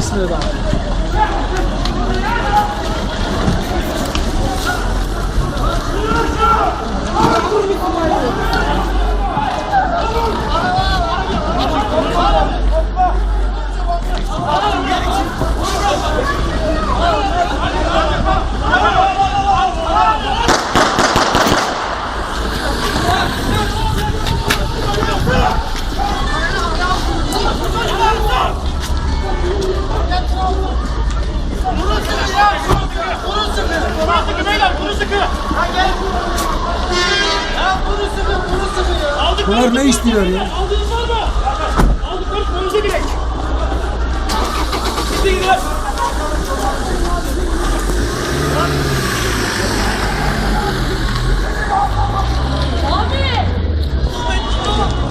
ですねだ Yeah. Sıkı beyler bunu sıkı. Ha gel. Ya bunu sıkı bunu sıkı ya. Aldık Bunlar ne istiyor ya? Aldık